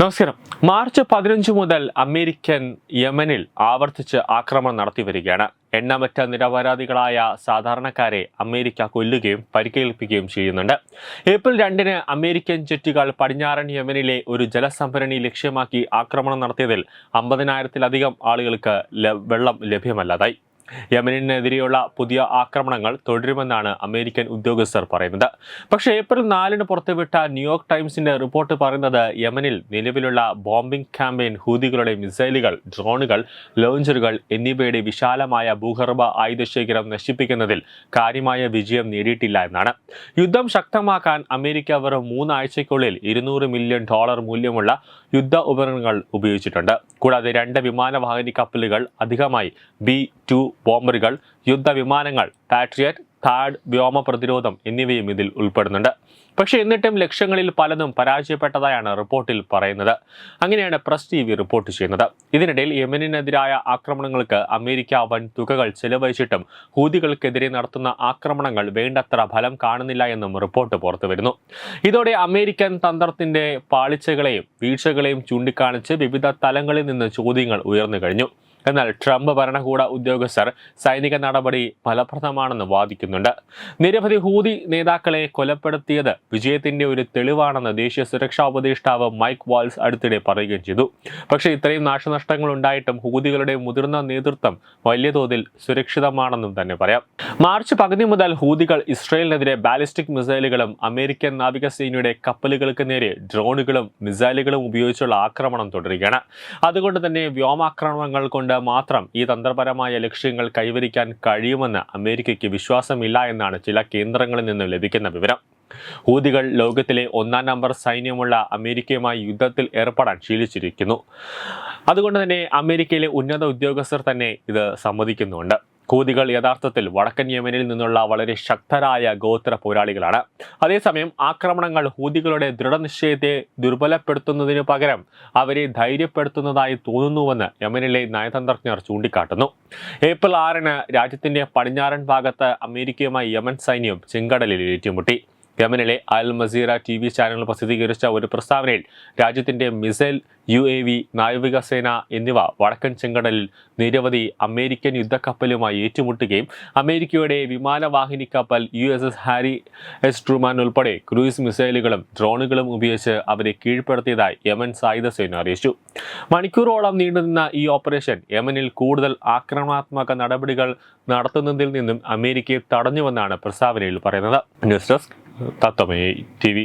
നമസ്കാരം. മാർച്ച് പതിനഞ്ച് മുതൽ അമേരിക്കൻ യമനിൽ ആവർത്തിച്ച് ആക്രമണം നടത്തി വരികയാണ്. എണ്ണമറ്റ നിരപരാധികളായ സാധാരണക്കാരെ അമേരിക്ക കൊല്ലുകയും പരിക്കേൽപ്പിക്കുകയും ചെയ്യുന്നുണ്ട്. ഏപ്രിൽ രണ്ടിന് അമേരിക്കൻ ജെറ്റുകൾ പടിഞ്ഞാറൻ യമനിലെ ഒരു ജലസംഭരണി ലക്ഷ്യമാക്കി ആക്രമണം നടത്തിയതിൽ അമ്പതിനായിരത്തിലധികം ആളുകൾക്ക് വെള്ളം ലഭ്യമല്ലാതായി. യമനിനെതിരെയുള്ള പുതിയ ആക്രമണങ്ങൾ തുടരുമെന്നാണ് അമേരിക്കൻ ഉദ്യോഗസ്ഥർ പറയുന്നത്. പക്ഷേ ഏപ്രിൽ നാലിന് പുറത്തുവിട്ട ന്യൂയോർക്ക് ടൈംസിന്റെ റിപ്പോർട്ട് പറയുന്നത് യമനിൽ നിലവിലുള്ള ബോംബിംഗ് ക്യാമ്പയിൻ ഹൂതികളുടെ മിസൈലുകൾ ഡ്രോണുകൾ ലോഞ്ചറുകൾ എന്നിവയുടെ വിശാലമായ ഭൂഗർഭ ആയുധശേഖരം നശിപ്പിക്കുന്നതിൽ കാര്യമായ വിജയം നേടിയിട്ടില്ല എന്നാണ്. യുദ്ധം ശക്തമാക്കാൻ അമേരിക്ക വെറും മൂന്നാഴ്ചയ്ക്കുള്ളിൽ ഇരുന്നൂറ് മില്യൺ ഡോളർ മൂല്യമുള്ള യുദ്ധ ഉപകരണങ്ങൾ ഉപയോഗിച്ചിട്ടുണ്ട്. കൂടാതെ രണ്ട് വിമാനവാഹിനി കപ്പലുകൾ അധികമായി ബി ടു ബോംബറുകൾ യുദ്ധവിമാനങ്ങൾ പാട്രിയറ്റ് താഡ് വ്യോമ പ്രതിരോധം എന്നിവയും ഇതിൽ ഉൾപ്പെടുന്നുണ്ട്. പക്ഷേ എന്നിട്ടും ലക്ഷ്യങ്ങളിൽ പലതും പരാജയപ്പെട്ടതായാണ് റിപ്പോർട്ടിൽ പറയുന്നത്. അങ്ങനെയാണ് പ്രസ് ടി വി റിപ്പോർട്ട് ചെയ്യുന്നത്. ഇതിനിടയിൽ യമനിനെതിരായ ആക്രമണങ്ങൾക്ക് അമേരിക്ക വൻ തുകകൾ ചെലവഴിച്ചിട്ടും ഹൂതികൾക്കെതിരെ നടത്തുന്ന ആക്രമണങ്ങൾ വേണ്ടത്ര ഫലം കാണുന്നില്ല എന്നും റിപ്പോർട്ട് പുറത്തുവരുന്നു. ഇതോടെ അമേരിക്കൻ തന്ത്രത്തിന്റെ പാളിച്ചകളെയും വീഴ്ചകളെയും ചൂണ്ടിക്കാണിച്ച് വിവിധ തലങ്ങളിൽ നിന്ന് ചോദ്യങ്ങൾ ഉയർന്നു കഴിഞ്ഞു. എന്നാൽ ട്രംപ് ഭരണകൂട ഉദ്യോഗസ്ഥർ സൈനിക നടപടി ഫലപ്രദമാണെന്ന് വാദിക്കുന്നുണ്ട് നിരവധി ഹൂതി നേതാക്കളെ കൊലപ്പെടുത്തിയത് വിജയത്തിന്റെ ഒരു തെളിവാണെന്ന് ദേശീയ സുരക്ഷാ ഉപദേഷ്ടാവ് മൈക്ക് വാൾസ് അടുത്തിടെ പറയുകയും ചെയ്തു. പക്ഷേ ഇത്രയും നാശനഷ്ടങ്ങൾ ഉണ്ടായിട്ടും ഹൂതികളുടെ മുതിർന്ന നേതൃത്വം വലിയ തോതിൽ സുരക്ഷിതമാണെന്നും തന്നെ പറയാം. മാർച്ച് പകുതി മുതൽ ഹൂതികൾ ഇസ്രയേലിനെതിരെ ബാലിസ്റ്റിക് മിസൈലുകളും അമേരിക്കൻ നാവികസേനയുടെ കപ്പലുകൾക്ക് നേരെ ഡ്രോണുകളും മിസൈലുകളും ഉപയോഗിച്ചുള്ള ആക്രമണം തുടരുകയാണ്. അതുകൊണ്ട് തന്നെ വ്യോമാക്രമണങ്ങൾ കൊണ്ട് മാത്രം ഈ തന്ത്രപരമായ ലക്ഷ്യങ്ങൾ കൈവരിക്കാൻ കഴിയുമെന്ന് അമേരിക്കയ്ക്ക് വിശ്വാസമില്ല എന്നാണ് ചില കേന്ദ്രങ്ങളിൽ നിന്ന് ലഭിക്കുന്ന വിവരം. ഹൂതികൾ ലോകത്തിലെ ഒന്നാം നമ്പർ സൈന്യമുള്ള അമേരിക്കയുമായി യുദ്ധത്തിൽ ഏർപ്പെടാൻ ശീലിച്ചിരിക്കുന്നു. അതുകൊണ്ട് തന്നെ അമേരിക്കയിലെ ഉന്നത ഉദ്യോഗസ്ഥർ തന്നെ ഇത് സമ്മതിക്കുന്നുണ്ട്. ഹൂതികൾ യഥാർത്ഥത്തിൽ വടക്കൻ യമനിൽ നിന്നുള്ള വളരെ ശക്തരായ ഗോത്ര പോരാളികളാണ്. അതേസമയം ആക്രമണങ്ങൾ ഹൂതികളുടെ ദൃഢനിശ്ചയത്തെ ദുർബലപ്പെടുത്തുന്നതിനു പകരം അവരെ ധൈര്യപ്പെടുത്തുന്നതായി തോന്നുന്നുവെന്ന് യമനിലെ നയതന്ത്രജ്ഞർ ചൂണ്ടിക്കാട്ടുന്നു. ഏപ്രിൽ ആറിന് രാജ്യത്തിന്റെ പടിഞ്ഞാറൻ ഭാഗത്ത് അമേരിക്കയുമായി യമൻ സൈന്യം ചെങ്കടലിൽ ഏറ്റുമുട്ടി. യമനിലെ Al Masirah T V channel പ്രസിദ്ധീകരിച്ച ഒരു പ്രസ്താവനയിൽ രാജ്യത്തിന്റെ മിസൈൽ യു എ വി നാവികസേന എന്നിവ വടക്കൻ ചെങ്കടലിൽ നിരവധി അമേരിക്കൻ യുദ്ധക്കപ്പലുമായി ഏറ്റുമുട്ടുകയും അമേരിക്കയുടെ വിമാനവാഹിനി കപ്പൽ U S S Harry S Truman ഉൾപ്പെടെ ക്രൂയിസ് മിസൈലുകളും ഡ്രോണുകളും ഉപയോഗിച്ച് അവരെ കീഴ്പ്പെടുത്തിയതായി യമൻ സായുധ സേന അറിയിച്ചു. മണിക്കൂറോളം നീണ്ടുനിന്ന ഈ ഓപ്പറേഷൻ യമനിൽ കൂടുതൽ ആക്രമണാത്മക നടപടികൾ നടത്തുന്നതിൽ നിന്നും അമേരിക്കയെ തടഞ്ഞുവെന്നാണ് പ്രസ്താവനയിൽ പറയുന്നത്. News desk Tatwamayi T V